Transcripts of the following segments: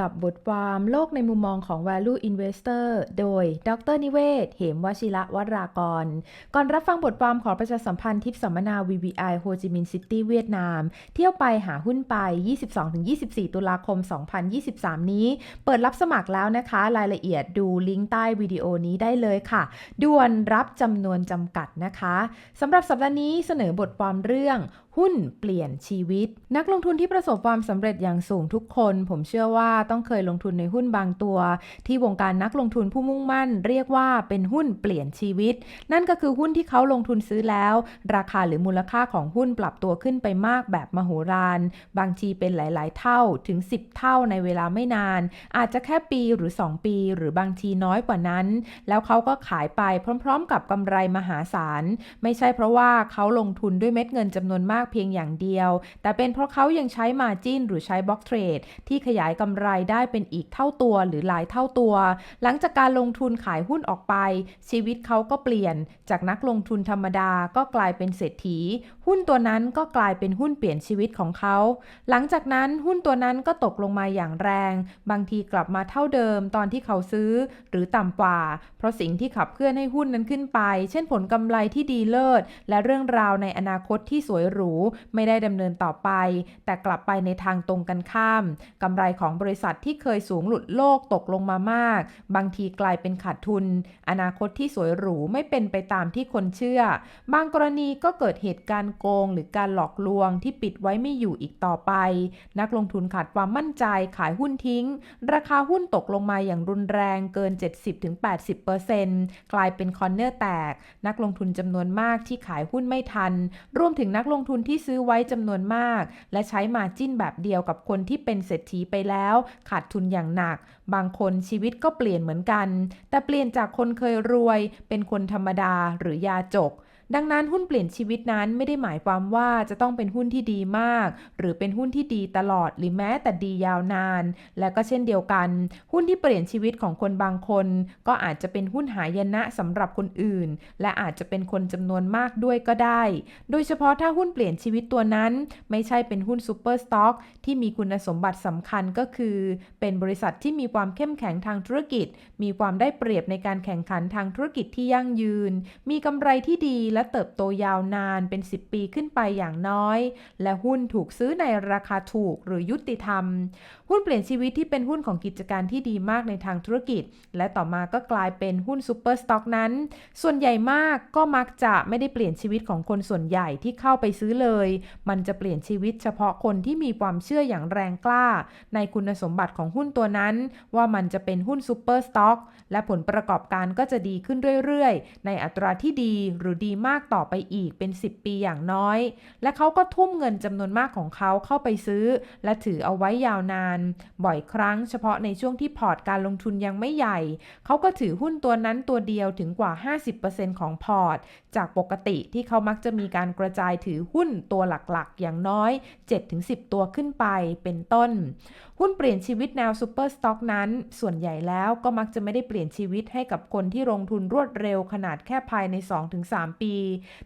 กับบทความโลกในมุมมองของ Value Investor โดย ดรนิเวศ เหมวชิระวรากร ก่อนรับฟังบทความขอประชาสัมพันธ์ทิปสัมมนา VVI โฮจิมินห์ซิตี้เวียดนาม เที่ยวไปหาหุ้นไป 22-24 ตุลาคม 2023 นี้ เปิดรับสมัครแล้วนะคะ รายละเอียดดูลิงก์ใต้วิดีโอนี้ได้เลยค่ะ ด่วนรับจำนวนจำกัดนะคะสำหรับสัปดาห์นี้เสนอบทความเรื่องหุ้นเปลี่ยนชีวิต นักลงทุนที่ประสบความสำเร็จอย่างสูงทุกคน ผมเชื่อว่าต้องเคยลงทุนในหุ้นบางตัว ที่วงการนักลงทุนผู้มุ่งมั่น เรียกว่าเป็นหุ้นเปลี่ยนชีวิต นั่นก็คือหุ้นที่เขาลงทุนซื้อแล้ว ราคาหรือมูลค่าของหุ้นปรับตัวขึ้นไปมากแบบมโหฬารบางทีเป็นหลาย ๆ เท่าถึง 10 เท่าในเวลาไม่นาน อาจจะแค่ปีหรือ 2 ปี หรือบางทีน้อยกว่านั้น แล้วเขาก็ขายไปพร้อม ๆ กับกำไรมหาศาล ไม่ใช่เพราะว่าเขาลงทุนด้วยเม็ดเงินจำนวนมากเพียงอย่างเดียว แต่เป็นเพราะเขายังใช้มาจินหรือใช้บล็อกเทรดที่ขยายกำไรได้เป็นอีกเท่าตัวหรือหลายเท่าตัว หลังจากการลงทุนขายหุ้นออกไป ชีวิตเขาก็เปลี่ยน จากนักลงทุนธรรมดาก็กลายเป็นเศรษฐี หุ้นตัวนั้นก็กลายเป็นหุ้นเปลี่ยนชีวิตของเขา หลังจากนั้นหุ้นตัวนั้นก็ตกลงมาอย่างแรง บางทีกลับมาเท่าเดิมตอนที่เขาซื้อ หรือต่ำกว่า เพราะสิ่งที่ขับเคลื่อนให้หุ้นนั้นขึ้นไป เช่นผลกำไรที่ดีเลิศ และเรื่องราวในอนาคตที่สวยหรูไม่ได้ดำเนินต่อไป แต่กลับไปในทางตรงกันข้ามกำไรของบริษัทที่เคยสูงหลุดโลกตกลงมามาก บางทีกลายเป็นขาดทุน อนาคตที่สวยหรูไม่เป็นไปตามที่คนเชื่อ บางกรณีก็เกิดเหตุการณ์โกง หรือการหลอกลวงที่ปิดไว้ไม่อยู่อีกต่อไป นักลงทุนขาดความมั่นใจขายหุ้นทิ้ง ราคาหุ้นตกลงมาอย่างรุนแรงเกิน 70-80%กลายเป็นคอนเนอร์แตก นักลงทุนจำนวนมากที่ขายหุ้นไม่ทัน รวมถึงนักลงทุนที่ซื้อไว้จำนวนมาก และใช้มาจิ้นแบบเดียวกับคนที่เป็นเศรษฐีไปแล้วขาดทุนอย่างหนัก บางคนชีวิตก็เปลี่ยนเหมือนกัน แต่เปลี่ยนจากคนเคยรวย เป็นคนธรรมดาหรือยาจก ดังนั้นหุ้นเปลี่ยนชีวิตนั้นไม่ได้หมายความว่าจะต้องเป็นหุ้นที่ดีมาก หรือเป็นหุ้นที่ดีตลอดหรือแม้แต่ดียาวนาน และก็เช่นเดียวกัน หุ้นที่เปลี่ยนชีวิตของคนบางคน ก็อาจจะเป็นหุ้นหายนะสำหรับคนอื่น และอาจจะเป็นคนจำนวนมากด้วยก็ได้ โดยเฉพาะถ้าหุ้นเปลี่ยนชีวิตตัวนั้น ไม่ใช่เป็นหุ้นซูเปอร์สต็อกที่มีคุณสมบัติสำคัญก็คือ เป็นบริษัทที่มีความเข้มแข็งทางธุรกิจ มีความได้เปรียบในการแข่งขันทางธุรกิจที่ยั่งยืน มีกำไรที่ดีและและเติบโตยาวนานเป็น 10 ปีขึ้นไปอย่างน้อย และหุ้นถูกซื้อในราคาถูกหรือยุติธรรม หุ้นเปลี่ยนชีวิตที่เป็นหุ้นของกิจการที่ดีมากในทางธุรกิจ และต่อมาก็กลายเป็นหุ้นซูเปอร์สต็อกนั้น ส่วนใหญ่มากก็มักจะไม่ได้เปลี่ยนชีวิตของคนส่วนใหญ่ที่เข้าไปซื้อเลย มันจะเปลี่ยนชีวิตเฉพาะคนที่มีความเชื่ออย่างแรงกล้า ในคุณสมบัติของหุ้นตัวนั้น ว่ามันจะเป็นหุ้นซูเปอร์สต็อกและผลประกอบการก็จะดีขึ้นเรื่อยๆ ในอัตราที่ดีหรือดีมากากต่อไปอีกเป็น 10 ปีอย่างน้อย และเขาก็ทุ่มเงินจำนวนมากของเขาเข้าไปซื้อ และถือเอาไว้ยาวนาน บ่อยครั้งเฉพาะในช่วงที่พอร์ตการลงทุนยังไม่ใหญ่ เขาก็ถือหุ้นตัวนั้นตัวเดียวถึงกว่า 50%ของพอร์ต จากปกติที่เขามักจะมีการกระจายถือหุ้นตัวหลักๆ อย่างน้อย 7-10 ตัวขึ้นไปเป็นต้น หุ้นเปลี่ยนชีวิตแนวซูเปอร์สต็อกนั้น ส่วนใหญ่แล้วก็มักจะไม่ได้เปลี่ยนชีวิตให้กับคนที่ลงทุนรวดเร็วขนาดแค่ภายใน 2-3 ปี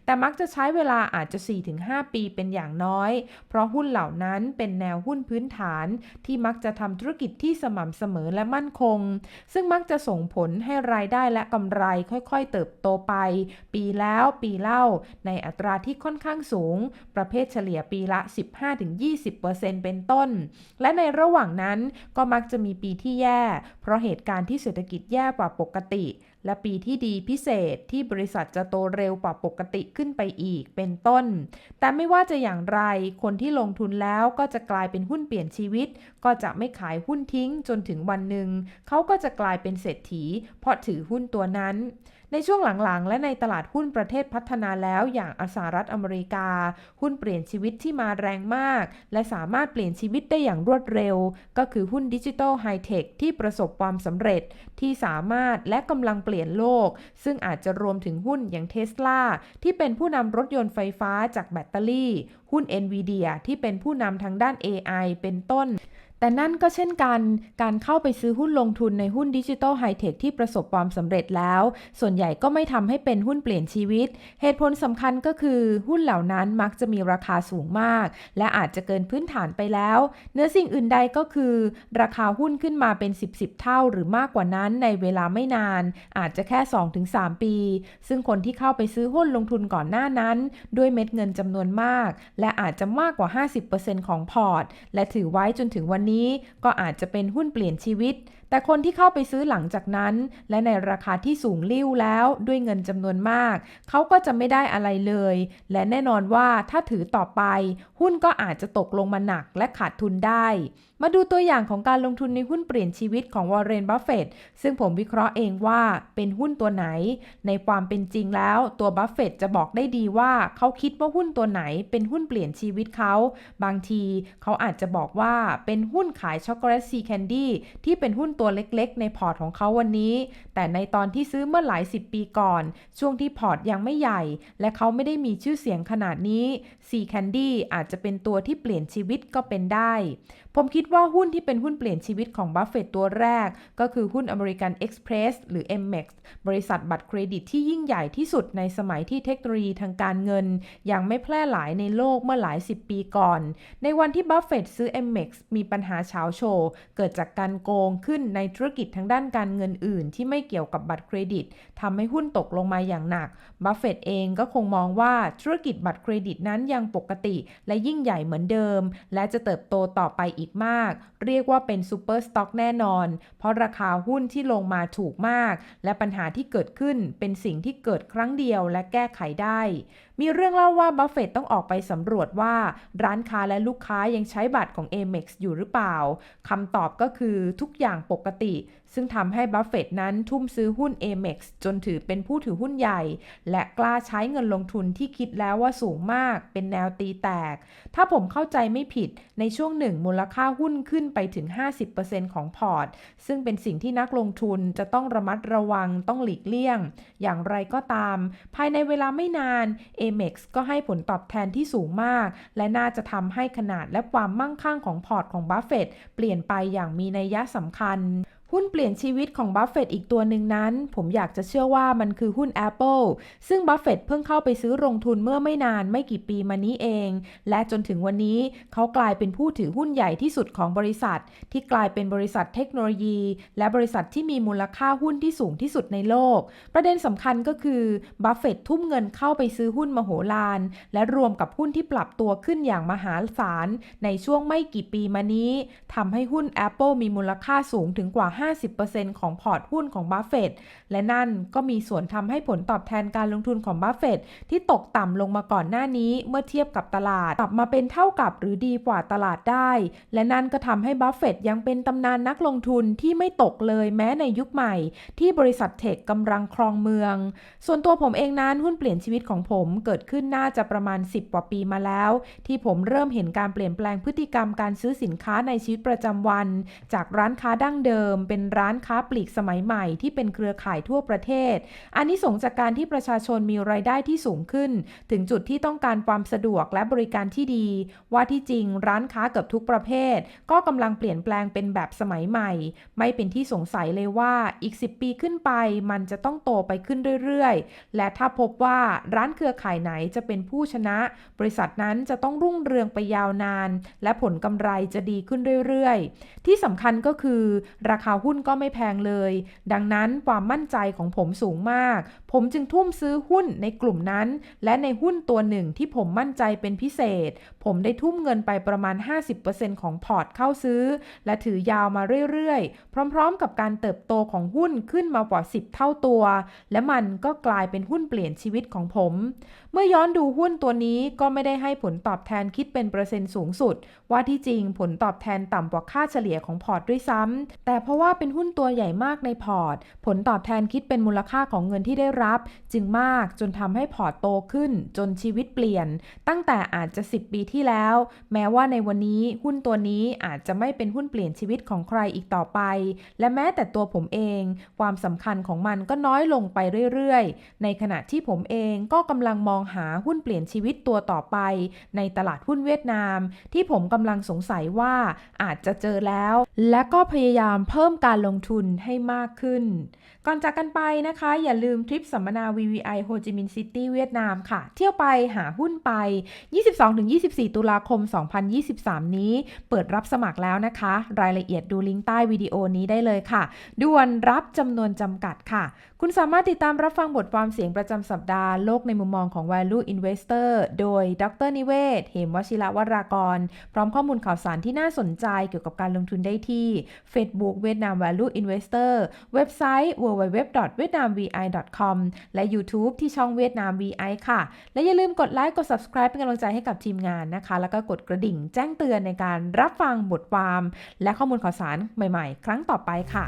แต่มักจะใช้เวลาอาจจะ 4-5 ปีเป็นอย่างน้อย เพราะหุ้นเหล่านั้นเป็นแนวหุ้นพื้นฐาน ที่มักจะทำธุรกิจที่สม่ำเสมอและมั่นคง ซึ่งมักจะส่งผลให้รายได้และกำไรค่อยๆ เติบโตไป ปีแล้วปีเล่า ในอัตราที่ค่อนข้างสูง ประเภทเฉลี่ยปีละ 15-20%เป็นต้น และในระหว่างนั้นก็มักจะมีปีที่แย่ เพราะเหตุการณ์ที่เศรษฐกิจแย่กว่าปกติ และปีที่ดีพิเศษที่บริษัทจะโตเร็วกว่าปกติขึ้นไปอีกเป็นต้น แต่ไม่ว่าจะอย่างไร คนที่ลงทุนแล้วก็จะกลายเป็นหุ้นเปลี่ยนชีวิต ก็จะไม่ขายหุ้นทิ้งจนถึงวันหนึ่ง เขาก็จะกลายเป็นเศรษฐี เพราะถือหุ้นตัวนั้น ในช่วงหลังๆ และในตลาดหุ้นประเทศพัฒนาแล้วอย่างอสหรัฐอเมริกา หุ้นเปลี่ยนชีวิตที่มาแรงมาก และสามารถเปลี่ยนชีวิตได้อย่างรวดเร็ว ก็คือหุ้นดิจิทัลไฮเทคที่ประสบความสำเร็จที่สามารถและกำลังเปลี่ยนโลก ซึ่งอาจจะรวมถึงหุ้นอย่างเทสลาที่เป็นผู้นำรถยนต์ไฟฟ้าจากแบตเตอรี่ หุ้น NVIDIA ที่เป็นผู้นำทางด้าน AI เป็นต้น แต่นั่นก็เช่นกัน การเข้าไปซื้อหุ้นลงทุนในหุ้นดิจิทัลไฮเทคที่ประสบความสำเร็จแล้ว ส่วนใหญ่ก็ไม่ทำให้เป็นหุ้นเปลี่ยนชีวิต เหตุผลสำคัญก็คือหุ้นเหล่านั้นมักจะมีราคาสูงมาก และอาจจะเกินพื้นฐานไปแล้ว เนื้อสิ่งอื่นใดก็คือ ราคาหุ้นขึ้นมาเป็น 10 10เท่าหรือมากกว่านั้นในเวลาไม่นาน อาจจะแค่ 2-3 ปี ซึ่งคนที่เข้าไปซื้อหุ้นลงทุนก่อนหน้านั้น ด้วยเม็ดเงินจำนวนมาก และอาจจะมากกว่า 50%ของพอร์ต และถือไว้จนถึงวันนี้ก็อาจจะเป็นหุ้นเปลี่ยนชีวิต แต่คนที่เข้าไปซื้อหลังจากนั้น และในราคาที่สูงลิ่วแล้วด้วยเงินจำนวนมาก เขาก็จะไม่ได้อะไรเลย และแน่นอนว่าถ้าถือต่อไป หุ้นก็อาจจะตกลงมาหนักและขาดทุนได้ มาดูตัวอย่างของการลงทุนในหุ้นเปลี่ยนชีวิตของวอร์เรน บัฟเฟตซึ่งผมวิเคราะห์เองว่าเป็นหุ้นตัวไหน ในความเป็นจริงแล้วตัวบัฟเฟตจะบอกได้ดีว่าเขาคิดว่าหุ้นตัวไหนเป็นหุ้นเปลี่ยนชีวิตเขา บางทีเขาอาจจะบอกว่าเป็นหุ้นขายช็อกโกแลตซีแคนดี้ที่เป็นหุ้นตัวเล็กๆ ในพอร์ตของเขาวันนี้ แต่ในตอนที่ซื้อเมื่อหลายสิบปีก่อน ช่วงที่พอร์ตยังไม่ใหญ่ และเขาไม่ได้มีชื่อเสียงขนาดนี้ซีแคนดี้อาจจะเป็นตัวที่เปลี่ยนชีวิตก็เป็นได้ ผมคิดว่าหุ้นที่เป็นหุ้นเปลี่ยนชีวิตของบัฟเฟตตัวแรก ก็คือหุ้นอเมริกันเอ็กซ์เพรสหรือ MX บริษัทบัตรเครดิตที่ยิ่งใหญ่ที่สุดในสมัยที่เทคโนโลยีทางการเงิน ยังไม่แพร่หลายในโลกเมื่อหลายสิบปีก่อน ในวันที่บัฟเฟตซื้อ MX มีปัญหาเฉาโชว์เกิดจากการโกงขึ้นในธุรกิจทางด้านการเงินอื่น ที่ไม่เกี่ยวกับบัตรเครดิตทำให้หุ้นตกลงมาอย่างหนัก บัฟเฟตเองก็คงมองว่าธุรกิจบัตรเครดิตนั้นยังปกติ และยิ่งใหญ่เหมือนเดิม และจะเติบโตต่อไปอีกมาก เรียกว่าเป็นซูเปอร์สต็อกแน่นอน เพราะราคาหุ้นที่ลงมาถูกมาก และปัญหาที่เกิดขึ้นเป็นสิ่งที่เกิดครั้งเดียวและแก้ไขได้ มีเรื่องเล่าว่าบัฟเฟตต้องออกไปสำรวจว่าร้านค้าและลูกค้ายังใช้บัตรของ Amex อยู่หรือเปล่าคำตอบก็คือทุกอย่างปกติ ซึ่งทำให้บัฟเฟตนั้นทุ่มซื้อหุ้น Amex จนถือเป็นผู้ถือหุ้นใหญ่ และกล้าใช้เงินลงทุนที่คิดแล้วว่าสูงมาก เป็นแนวตีแตก ถ้าผมเข้าใจไม่ผิดในช่วงหนึ่งมูลค่าหุ้นขึ้นไปถึง 50%ของพอร์ต ซึ่งเป็นสิ่งที่นักลงทุนจะต้องระมัดระวังต้องหลีกเลี่ยง อย่างไรก็ตาม ภายในเวลาไม่นาน Amex ก็ให้ผลตอบแทนที่สูงมาก และน่าจะทำให้ขนาดและความมั่งคั่งของพอร์ตของบัฟเฟตเปลี่ยนไปอย่างมีนัยยะสำคัญ หุ้นเปลี่ยนชีวิตของบัฟเฟตอีกตัวหนึ่งนั้น ผมอยากจะเชื่อว่ามันคือหุ้น Apple ซึ่งบัฟเฟตเพิ่งเข้าไปซื้อลงทุนเมื่อไม่นานไม่กี่ปีมานี้เอง และจนถึงวันนี้เขากลายเป็นผู้ถือหุ้นใหญ่ที่สุดของบริษัท ที่กลายเป็นบริษัทเทคโนโลยี และบริษัทที่มีมูลค่าหุ้นที่สูงที่สุดในโลก ประเด็นสำคัญก็คือบัฟเฟตทุ่มเงินเข้าไปซื้อหุ้นมโหฬารและรวมกับหุ้นที่ปรับตัวขึ้นอย่างมหาศาลในช่วงไม่กี่ปีมานี้ทำให้หุ้น Apple มีมูลค่าสูงถึงกว่า50%ของพอร์ตหุ้นของบัฟเฟตและนั่นก็มีส่วนทำให้ผลตอบแทนการลงทุนของบัฟเฟตที่ตกต่ำลงมาก่อนหน้านี้เมื่อเทียบกับตลาด กลับมาเป็นเท่ากับหรือดีกว่าตลาดได้ และนั่นก็ทำให้บัฟเฟตยังเป็นตำนานนักลงทุนที่ไม่ตกเลยแม้ในยุคใหม่ ที่บริษัทเทคกำลังครองเมือง ส่วนตัวผมเองนั้นหุ้นเปลี่ยนชีวิตของผมเกิดขึ้นน่าจะประมาณ 10 กว่าปีมาแล้ว ที่ผมเริ่มเห็นการเปลี่ยนแปลงพฤติกรรมการซื้อสินค้าในชีวิตประจำวัน จากร้านค้าดั้งเดิมเป็นร้านค้าปลีกสมัยใหม่ที่เป็นเครือข่ายทั่วประเทศ อันนี้ส่งจากการที่ประชาชนมีรายได้ที่สูงขึ้น ถึงจุดที่ต้องการความสะดวกและบริการที่ดี ว่าที่จริงร้านค้าเกือบทุกประเภท ก็กำลังเปลี่ยนแปลงเป็นแบบสมัยใหม่ ไม่เป็นที่สงสัยเลยว่าอีก 10 ปีขึ้นไป มันจะต้องโตไปขึ้นเรื่อยๆ และถ้าพบว่าร้านเครือข่ายไหนจะเป็นผู้ชนะ บริษัทนั้นจะต้องรุ่งเรืองไปยาวนาน และผลกำไรจะดีขึ้นเรื่อยๆ ที่สำคัญก็คือ ราคาหุ้นก็ไม่แพงเลย ดังนั้นความมั่นใจของผมสูงมาก ผมจึงทุ่มซื้อหุ้นในกลุ่มนั้น และในหุ้นตัวหนึ่งที่ผมมั่นใจเป็นพิเศษ ผมได้ทุ่มเงินไปประมาณ 50%ของพอร์ตเข้าซื้อ และถือยาวมาเรื่อยๆ พร้อมๆ กับการเติบโตของหุ้นขึ้นมากว่า 10 เท่าตัว และมันก็กลายเป็นหุ้นเปลี่ยนชีวิตของผม เมื่อย้อนดูหุ้นตัวนี้ก็ไม่ได้ให้ผลตอบแทนคิดเป็นเปอร์เซ็นต์สูงสุด ว่าที่จริงผลตอบแทนต่ำกว่าค่าเฉลี่ยของพอร์ตด้วยซ้ำแต่เพราะว่าว่าเป็นหุ้นตัวใหญ่มากในพอร์ต ผลตอบแทนคิดเป็นมูลค่าของเงินที่ได้รับ จึงมากจนทำให้พอร์ตโตขึ้น จนชีวิตเปลี่ยน ตั้งแต่อาจจะ 10 ปีที่แล้ว แม้ว่าในวันนี้หุ้นตัวนี้อาจจะไม่เป็นหุ้นเปลี่ยนชีวิตของใครอีกต่อไป และแม้แต่ตัวผมเอง ความสำคัญของมันก็น้อยลงไปเรื่อยๆ ในขณะที่ผมเองก็กำลังมองหาหุ้นเปลี่ยนชีวิตตัวต่อไป ในตลาดหุ้นเวียดนาม ที่ผมกำลังสงสัยว่าอาจจะเจอแล้ว และก็พยายามเพิ่มการลงทุนให้มากขึ้น ก่อนจากกันไปนะคะ อย่าลืมทริปสัมมนา VVI โฮจิมินห์ซิตี้เวียดนามค่ะ เที่ยวไปหาหุ้นไป 22-24 ตุลาคม 2023 นี้ เปิดรับสมัครแล้วนะคะ รายละเอียดดูลิงก์ใต้วิดีโอนี้ได้เลยค่ะ ด่วนรับจำนวนจำกัดค่ะ คุณสามารถติดตามรับฟังบทความเสียงประจำสัปดาห์โลกในมุมมองของ Value Investor โดยดรนิเวศ เหมวชิระวรากร พร้อมข้อมูลข่าวสารที่น่าสนใจเกี่ยวกับการลงทุนได้ที่ Facebook เวียดนาม Value Investor เว็บไซต์ www.vietnamvi.com และ YouTube ที่ช่องเวียดนาม VI ค่ะ และอย่าลืมกดไลค์กด subscribe เป็นกำลังใจให้กับทีมงานนะคะ แล้วก็กดกระดิ่งแจ้งเตือนในการรับฟังบทความ และข้อมูลข่าวสารใหม่ๆ ครั้งต่อไปค่ะ